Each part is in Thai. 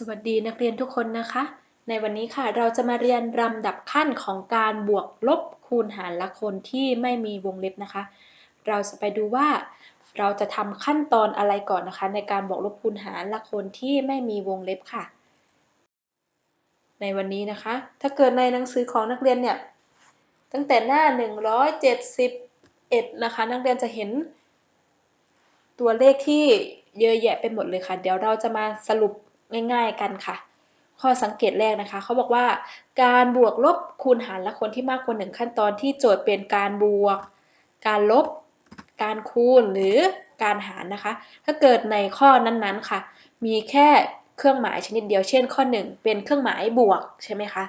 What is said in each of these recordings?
สวัสดีนักเรียนทุกคนนะคะ ในวันนี้ค่ะเราจะมาเรียนลำดับขั้นของการบวกลบคูณหารละคนที่ไม่มีวงเล็บนะคะ เราจะไปดูว่าเราจะทำขั้นตอนอะไรก่อนนะคะ ในการบวกลบคูณหารละคนที่ไม่มีวงเล็บค่ะ ในวันนี้นะคะ ถ้าเกิดในหนังสือของนักเรียนเนี่ยตั้งแต่หน้า 171 นะคะ นักเรียนจะเห็นตัวเลขที่เยอะแยะไปหมดเลยค่ะ เดี๋ยวเราจะมาสรุป ง่าย ๆ กันค่ะ ข้อสังเกตแรกนะคะ เขาบอกว่า การบวกลบคูณหารละคนที่มากกว่าหนึ่งขั้นตอนที่โจทย์เป็นการบวก การลบ การคูณหรือการหารนะคะ ถ้าเกิดในข้อนั้นๆค่ะ มีแค่เครื่องหมายชนิดเดียว เช่น ข้อ 1 เป็นเครื่องหมายบวกใช่ไหมคะ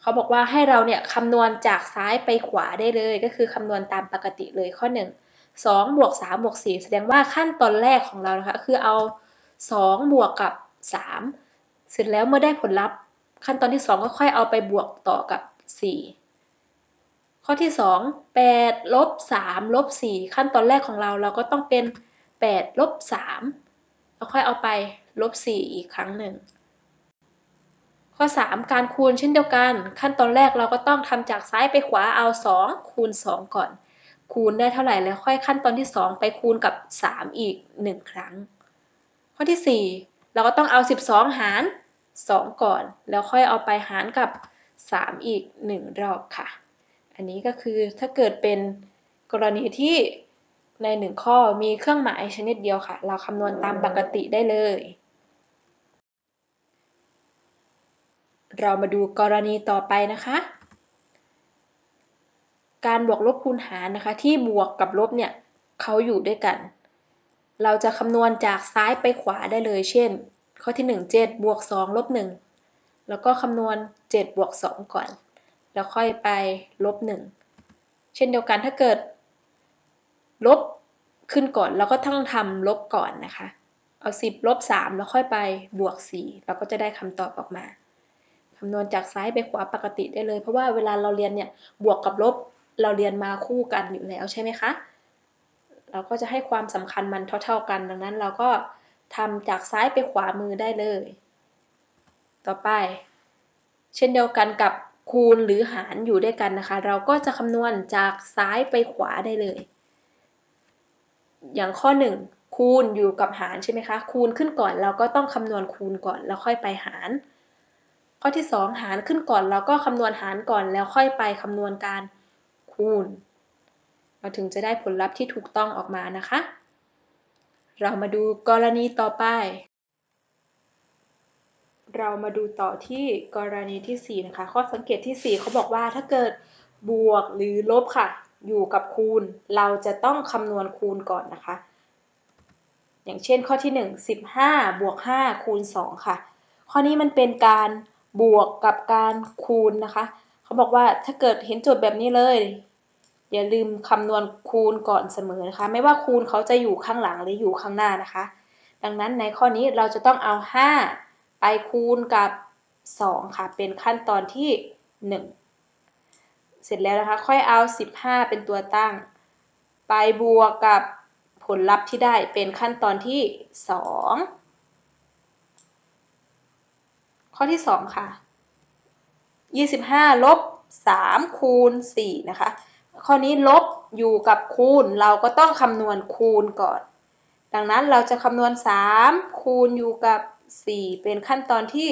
เขาบอกว่าให้เราเนี่ยคำนวณจากซ้ายไปขวาได้เลย ก็คือคำนวณตามปกติเลยข้อ 1 2บวก3บวก4แสดงว่าขั้นตอนแรกของเรานะคะคือเอา 2 บวกกับ 3 เสร็จแล้วเมื่อได้ผลลัพธ์ ขั้นตอนที่ 2 ก็ค่อยเอาไปบวกต่อกับ 4 ข้อที่ 2 8ลบ3ลบ4ขั้นตอนแรกของเราเราก็ต้องเป็น 8 ลบ 3 แล้วค่อยเอาไปลบ 4 อีกครั้งหนึ่ง ข้อ 3 การคูณเช่นเดียวกัน ขั้นตอนแรกเราก็ต้องทำจากซ้ายไปขวาเอา 2 คูณ 2 ก่อน คูณได้เท่าไหร่แล้วค่อยขั้นตอนที่ 2 ไปคูณกับ 3 อีก 1 ครั้ง อที่ 4 เราก็ต้องเอา 12 หาร 2 ก่อน แล้วค่อยเอาไปหารกับ 3 อีก 1 รอบค่ะ อันนี้ก็คือถ้าเกิดเป็นกรณีที่ใน 1 ข้อมีเครื่องหมายชนิดเดียวค่ะ เราคำนวณตามปกติได้เลย เรามาดูกรณีต่อไปนะคะการบวกลบคูณหารนะคะ ที่บวกกับลบเนี่ยเขาอยู่ด้วยกัน เราจะคำนวณจากซ้ายไปขวาได้เลย เช่น ข้อที่ 1 7บวก2ลบ1แล้วก็คำนวณ 7 บวก 2 ก่อน แล้วค่อยไปลบ 1 เช่นเดียวกันถ้าเกิด ลบขึ้นก่อนเราก็ต้องทำลบก่อนนะคะ เอา 10 ลบ 3 แล้วค่อยไปบวก 4 เราก็จะได้คำตอบออกมาคำนวณจากซ้ายไปขวาปกติได้เลย เพราะว่าเวลาเราเรียนเนี่ยบวกกับลบเราเรียนมาคู่กันอยู่แล้วใช่ไหมคะ เราก็จะให้ความสำคัญมันเท่า ๆกัน ดังนั้นเราก็ทำจากซ้ายไปขวามือได้เลย ต่อไป เช่นเดียวกันกับคูณหรือหารอยู่ด้วยกันนะคะ เราก็จะคำนวณจากซ้ายไปขวาได้เลย อย่างข้อ 1 คูณอยู่กับหารใช่ไหมคะ คูณขึ้นก่อนเราก็ต้องคำนวณคูณก่อนแล้วค่อยไปหาร ข้อที่ 2 หารขึ้นก่อนเราก็คำนวณหารก่อนแล้วค่อยไปคำนวณการคูณ เราถึงจะได้ผลลัพธ์ที่ถูกต้องออกมานะคะ เรามาดูกรณีต่อไป เรามาดูต่อที่กรณีที่ 4 นะคะ ข้อสังเกตที่ 4 เขาบอกว่าถ้าเกิดบวกหรือลบค่ะ อยู่กับคูณ เราจะต้องคำนวณคูณก่อนนะคะ อย่างเช่นข้อที่ 1 15บวก5คูณ 2 ค่ะ ข้อนี้มันเป็นการบวกกับการคูณนะคะ เขาบอกว่าถ้าเกิดเห็นโจทย์แบบนี้เลย อย่าลืมคำนวณคูณก่อนเสมอนะคะ ไม่ว่าคูณเขาจะอยู่ข้างหลังหรืออยู่ข้างหน้านะคะ ดังนั้นในข้อนี้เราจะต้องเอา 5 ไปคูณกับ 2 ค่ะ เป็นขั้นตอนที่ 1 เสร็จแล้วนะคะ ค่อยเอา 15 เป็นตัวตั้ง ไปบวกกับผลลัพธ์ที่ได้เป็นขั้นตอนที่ 2 ข้อที่ 2 ค่ะ 25ลบ3คูณ4นะคะ ข้อนี้ลบอยู่กับคูณ เราก็ต้องคำนวณคูณก่อน ดังนั้นเราจะคำนวณ 3 คูณอยู่กับ 4 เป็นขั้นตอนที่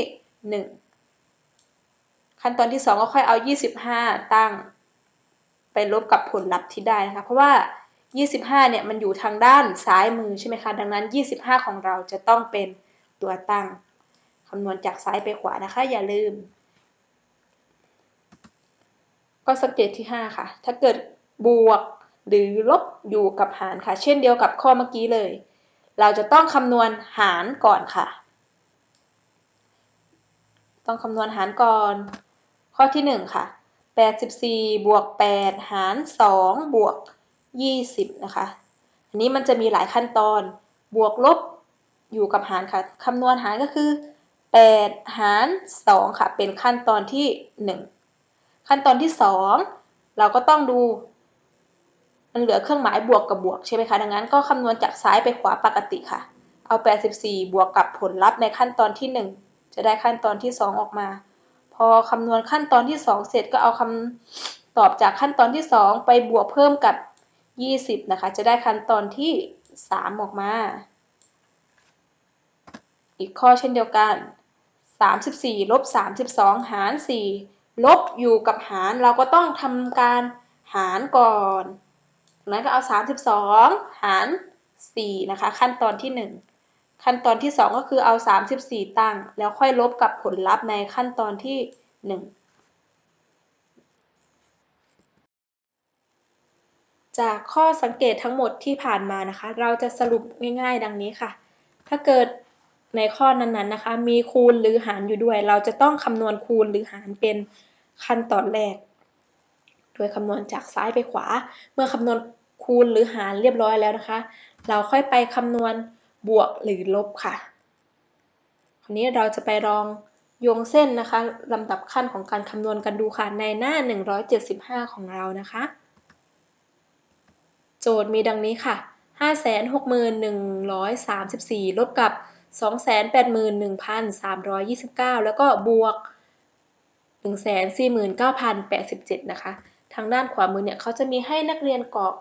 1 ขั้นตอนที่ 2 ก็ค่อยเอา 25 ตั้ง ไปลบกับผลลัพธ์ที่ได้นะคะ เพราะว่า 25 เนี่ยมันอยู่ทางด้านซ้ายมือใช่ไหมคะ ดังนั้น 25 ของเราจะต้องเป็นตัวตั้งคำนวณจากซ้ายไปขวานะคะ อย่าลืม ก็สังเกตที่ 5 ค่ะ ถ้าเกิดบวกหรือลบอยู่กับหารค่ะ เช่นเดียวกับข้อเมื่อกี้เลย เราจะต้องคำนวณหารก่อนค่ะ ต้องคำนวณหารก่อน ข้อที่ 1 ค่ะ 84 บวก 8 หาร 2 บวก 20 นะคะ อันนี้มันจะมีหลายขั้นตอน บวกลบอยู่กับหารค่ะ คำนวณหารก็คือ 8 หาร 2 ค่ะ เป็นขั้นตอนที่ 1 ขั้นตอนที่ 2 เราก็ต้องดู มันเหลือเครื่องหมายบวกกับบวกใช่ไหมคะ ดังนั้นก็คำนวณจากซ้ายไปขวาปกติค่ะ เอา 84 บวกกับผลลัพธ์ในขั้นตอนที่ 1 จะได้ขั้นตอนที่ 2 ออกมา พอคำนวณขั้นตอนที่ 2 เสร็จก็เอาคำตอบจากขั้นตอนที่ 2 ไปบวกเพิ่มกับ 20 นะคะ จะได้ขั้นตอนที่ 3 ออกมา อีกข้อเช่นเดียวกัน 34ลบ32 หาร 4 ลบอยู่กับหารเราก็ต้องทำการหารก่อนนั้นก็เอา 32 หาร 4 นะคะ ขั้นตอนที่ 1 ขั้นตอนที่ 2 ก็คือเอา 34 ตั้ง แล้วค่อยลบกับผลลัพธ์ในขั้นตอนที่ 1 จากข้อสังเกตทั้งหมดที่ผ่านมานะคะ เราจะสรุปง่ายๆ ดังนี้ค่ะ ถ้าเกิดในข้อนั้นๆนะคะ มีคูณหรือหารอยู่ด้วย เราจะต้องคำนวณคูณหรือหารเป็น ขั้นตอนแรก โดยคำนวณจากซ้ายไปขวา เมื่อคำนวณคูณหรือหารเรียบร้อยแล้วนะคะ เราค่อยไปคำนวณบวกหรือลบค่ะคราวนี้เราจะไปลองโยงเส้นนะคะลำดับขั้นของการคำนวณกันดูค่ะในหน้า 175 ของเรานะคะ โจทย์มีดังนี้ค่ะ 561,134 ลบกับ 281,329 แล้วก็บวก 149,087 นะคะ ทางด้านขวามือเนี่ยเขาจะมีให้นักเรียนกรอก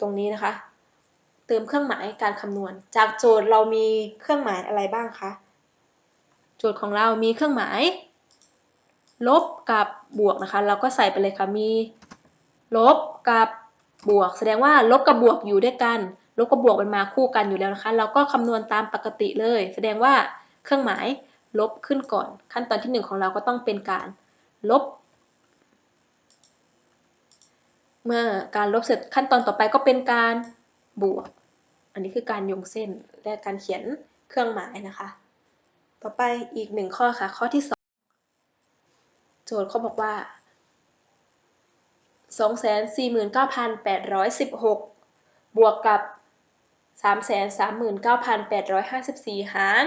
ตรงนี้นะคะ เติมเครื่องหมายการคำนวณ จากโจทย์เรามีเครื่องหมายอะไรบ้างคะ โจทย์ของเรามีเครื่องหมาย ลบกับบวกนะคะ เราก็ใส่ไปเลยค่ะ มี ลบกับบวก แสดงว่าลบกับบวกอยู่ด้วยกัน ลบกับบวกมันมาคู่กันอยู่แล้วนะคะ เราก็คำนวณตามปกติเลย แสดงว่าเครื่องหมาย ลบขึ้นก่อน ขั้นตอนที่ 1 ของเราก็ต้องเป็นการลบ เมื่อการลบเสร็จขั้นตอนต่อไปก็เป็นการบวก อันนี้คือการโยงเส้นและการเขียนเครื่องหมายนะคะ ต่อไปอีกหนึ่งข้อค่ะ ข้อที่ 2 โจทย์เขาบอกว่า 249,816 บวกกับ 339,854 หาร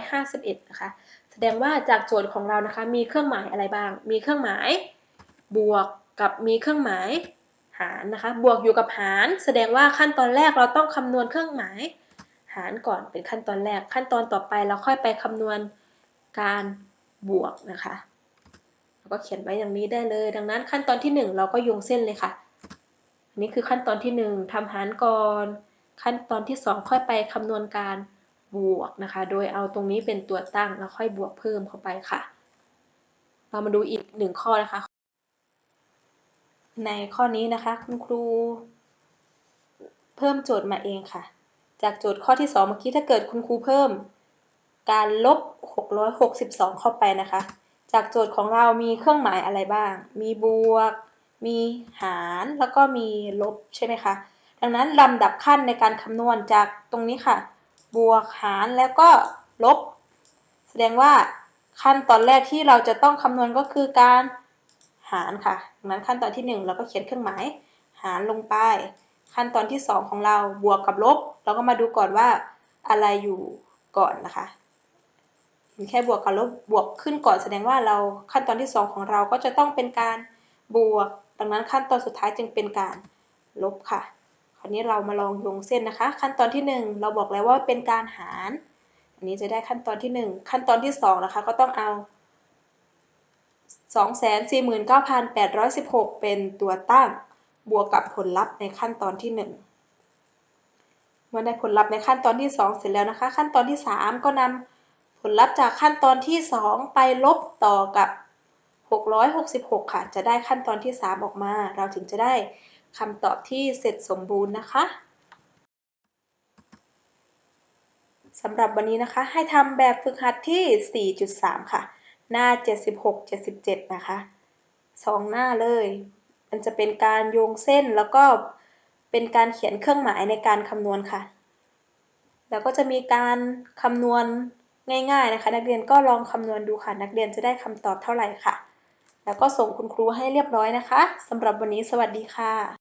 251 นะคะ แสดงว่าจากโจทย์ของเรานะคะ มีเครื่องหมายอะไรบ้าง มีเครื่องหมาย บวกกับมีเครื่องหมายหารนะคะ บวกอยู่กับหาร แสดงว่าขั้นตอนแรกเราต้องคำนวณเครื่องหมาย หารก่อนเป็นขั้นตอนแรก ขั้นตอนต่อไปเราค่อยไปคำนวณการบวกนะคะเราก็เขียนไว้อย่างนี้ได้เลย ดังนั้นขั้นตอนที่ 1 เราก็โยงเส้นเลยค่ะอันนี้คือขั้นตอนที่ 1ทำหารก่อน ขั้นตอนที่ 2 ค่อยไปคำนวณการบวกนะคะ โดยเอาตรงนี้เป็นตัวตั้งแล้วค่อยบวกเพิ่มเข้าไปค่ะ เรามาดูอีกหนึ่งข้อนะคะ ในข้อนี้นะคะคุณครู เพิ่มโจทย์มาเองค่ะ จากโจทย์ข้อที่ 2 เมื่อกี้ถ้าเกิดคุณครูเพิ่ม การลบ 662 เข้าไปนะคะ จากโจทย์ของเรามีเครื่องหมายอะไรบ้าง มีบวก มีหารแล้วก็มีลบใช่ไหมคะ ดังนั้นลำดับขั้นในการคำนวณจากตรงนี้ค่ะ บวกหารแล้วก็ลบ แสดงว่าขั้นตอนแรกที่เราจะต้องคำนวณก็คือการหารค่ะดังนั้นขั้นตอนที่ 1 เราก็เขียนเครื่องหมาย หารลงไป ขั้นตอนที่ 2 ของเราบวกกับลบ เราก็มาดูก่อนว่าอะไรอยู่ก่อนนะคะเห็นแค่บวกกับลบบวกขึ้นก่อนแสดงว่าเราขั้นตอนที่ 2 ของเราก็จะต้องเป็นการบวก ดังนั้นขั้นตอนสุดท้ายจึงเป็นการลบค่ะ คราวนี้เรามาลองโยงเส้นนะคะ ขั้นตอนที่ 1 เราบอกแล้วว่าเป็นการหาร อันนี้จะได้ขั้นตอนที่ 1 ขั้นตอนที่ 2 นะคะ ก็ต้องเอา 249,816 เป็นตัวตั้งบวกกับผลลัพธ์ในขั้นตอนที่ 1 เมื่อได้ผลลัพธ์ในขั้นตอนที่ 2 เสร็จแล้วนะคะ ขั้นตอนที่ 3 ก็นำผลลัพธ์จากขั้นตอนที่ 2 ไปลบต่อกับ 666 ค่ะ จะได้ขั้นตอนที่ 3 ออกมา เราถึงจะได้ คำตอบที่เสร็จสมบูรณ์นะคะสำหรับวันนี้นะคะ ให้ทำแบบฝึกหัดที่ 4.3 ค่ะ หน้า 76-77 นะคะสองหน้าเลย มันจะเป็นการโยงเส้นแล้วก็เป็นการเขียนเครื่องหมายในการคำนวณค่ะ แล้วก็จะมีการคำนวณง่ายๆนะคะ นักเรียนก็ลองคำนวณดูค่ะ นักเรียนจะได้คำตอบเท่าไหร่ค่ะ แล้วก็ส่งคุณครูให้เรียบร้อยนะคะสำหรับวันนี้สวัสดีค่ะ